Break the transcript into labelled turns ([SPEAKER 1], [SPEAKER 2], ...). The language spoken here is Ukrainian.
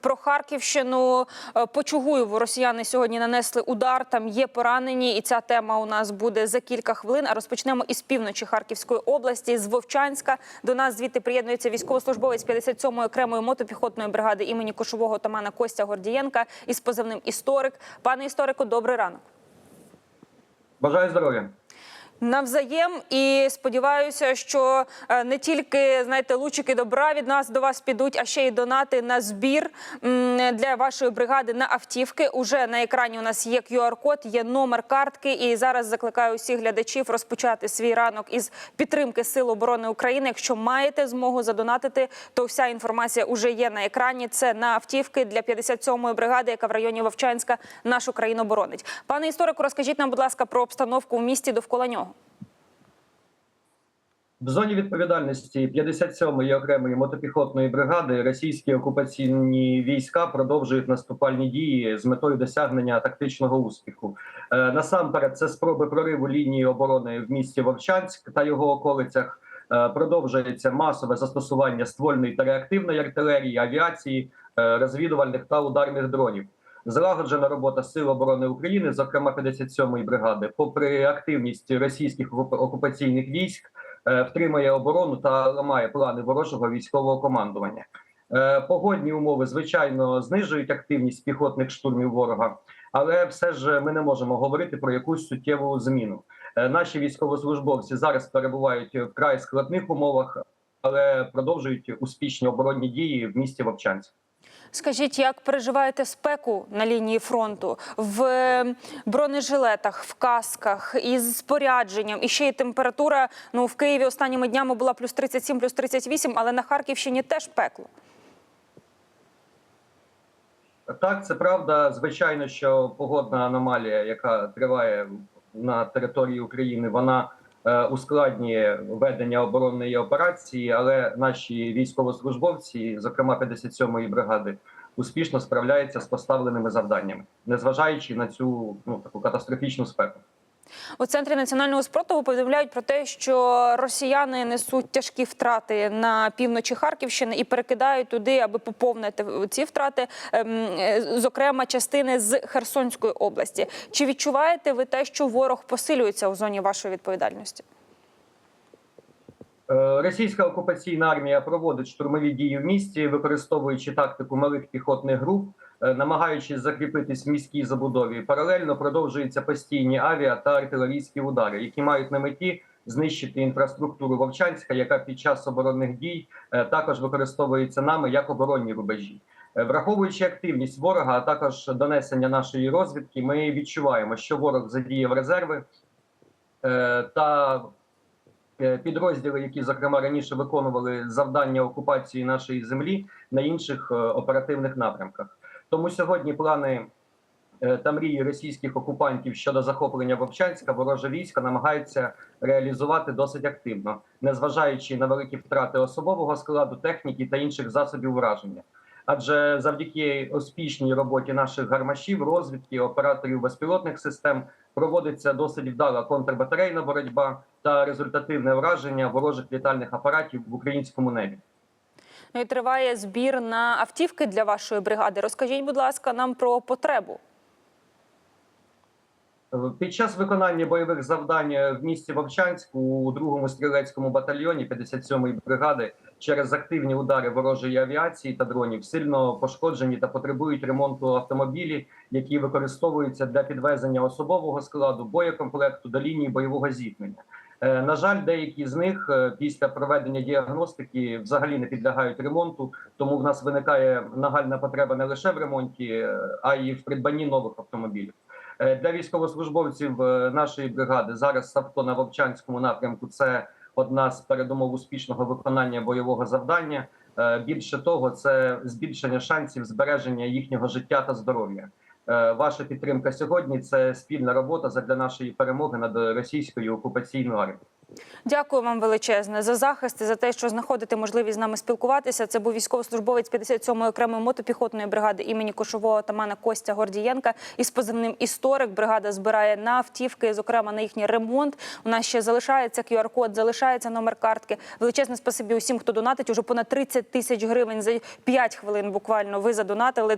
[SPEAKER 1] Про Харківщину Е, по Чугуєву росіяни сьогодні нанесли удар. Там є поранені, і ця тема у нас буде за кілька хвилин. А розпочнемо із півночі Харківської області, з Вовчанська. До нас звідти приєднується військовослужбовець 57-ї окремої мотопіхотної бригади імені кошового отамана Костя Гордієнка із позивним історик. Пане історику, добрий ранок.
[SPEAKER 2] Бажаю здоров'я.
[SPEAKER 1] Навзаєм. І сподіваюся, що е, не тільки знаєте лучики добра від нас до вас підуть, а ще й донати на збір для вашої бригади на автівки. Уже на екрані у нас є QR-код, є номер картки. І зараз закликаю всіх глядачів розпочати свій ранок із підтримки Сил оборони України. Якщо маєте змогу задонатити, то вся інформація вже є на екрані. Це на автівки для 57-ї бригади, яка в районі Вовчанська нашу країну боронить. Пане історику, розкажіть нам, будь ласка, про обстановку в місті довкола нього.
[SPEAKER 2] В зоні відповідальності 57-ї окремої мотопіхотної бригади російські окупаційні війська продовжують наступальні дії з метою досягнення тактичного успіху. Е, насамперед, це спроби прориву лінії оборони в місті Вовчанськ та його околицях. Е, продовжується масове застосування ствольної та реактивної артилерії, авіації, е, розвідувальних та ударних дронів. Злагоджена робота Сил оборони України, зокрема 57-ї бригади, попри активність російських окупаційних військ, втримує оборону та ламає плани ворожого військового командування. Е, Погодні умови звичайно знижують активність піхотних штурмів ворога, але все ж ми не можемо говорити про якусь суттєву зміну. Е, Наші військовослужбовці зараз перебувають в край складних умовах, але продовжують успішні оборонні дії в місті Вовчанськ.
[SPEAKER 1] Скажіть, як переживаєте спеку на лінії фронту в е, бронежилетах, в касках із спорядженням, і ще й температура. Ну в Києві останніми днями була плюс 37, плюс 38, але на Харківщині теж пекло.
[SPEAKER 2] Так, це правда. Звичайно, що погодна аномалія, яка триває на території України, вона ускладнює ведення оборонної операції, але наші військовослужбовці, зокрема 57-ї бригади, успішно справляються з поставленими завданнями, незважаючи на цю ну таку катастрофічну спеку.
[SPEAKER 1] У центрі національного спротиву повідомляють про те, що росіяни несуть тяжкі втрати на півночі Харківщини і перекидають туди, аби поповнити ці втрати, ем, е, зокрема частини з Херсонської області. Чи відчуваєте ви те, що ворог посилюється у зоні вашої відповідальності?
[SPEAKER 2] Е, Російська окупаційна армія проводить штурмові дії в місті, використовуючи тактику малих піхотних груп, намагаючись закріпитись в міській забудові. Паралельно продовжуються постійні авіа та артилерійські удари, які мають на меті знищити інфраструктуру Вовчанська, яка під час оборонних дій е, також використовується нами як оборонні рубежі. Е, Враховуючи активність ворога, а також донесення нашої розвідки, ми відчуваємо, що ворог задіяв резерви е, та е, підрозділи, які зокрема раніше виконували завдання окупації нашої землі на інших е, оперативних напрямках. Тому сьогодні плани е, та мрії російських окупантів щодо захоплення Вовчанська вороже війська намагаються реалізувати досить активно, незважаючи на великі втрати особового складу, техніки та інших засобів враження. Адже завдяки успішній роботі наших гармашів, розвідки, операторів безпілотних систем проводиться досить вдала контрбатарейна боротьба та результативне враження ворожих літальних апаратів в українському небі.
[SPEAKER 1] Ну і триває збір на автівки для вашої бригади. Розкажіть, будь ласка, нам про потребу.
[SPEAKER 2] Під час виконання бойових завдань в місті Вовчанськ у другому стрілецькому батальйоні 57-ї бригади через активні удари ворожої авіації та дронів сильно пошкоджені та потребують ремонту автомобілі, які використовуються для підвезення особового складу, боєкомплекту до лінії бойового зіткнення. Е, На жаль, деякі з них е, після проведення діагностики взагалі не підлягають ремонту, тому в нас виникає нагальна потреба не лише в ремонті, е, а й в придбанні нових автомобілів. Для військовослужбовців нашої бригади зараз авто на Вовчанському напрямку це одна з передумов успішного виконання бойового завдання. Більше того, це збільшення шансів збереження їхнього життя та здоров'я. Е, Ваша підтримка сьогодні це спільна робота для нашої перемоги над російською окупаційною армією.
[SPEAKER 1] Дякую вам величезне за захист і за те, що знаходите можливість з нами спілкуватися. Це був військовослужбовець 57-ї окремої мотопіхотної бригади імені кошового атамана Костя Гордієнка із позивним історик. Бригада збирає на автівки, зокрема на їхній ремонт. У нас ще залишається QR-код, залишається номер картки. Величезне спасибі усім, хто донатить. Уже понад 30 тисяч гривень за 5 хвилин. Буквально ви задонатили.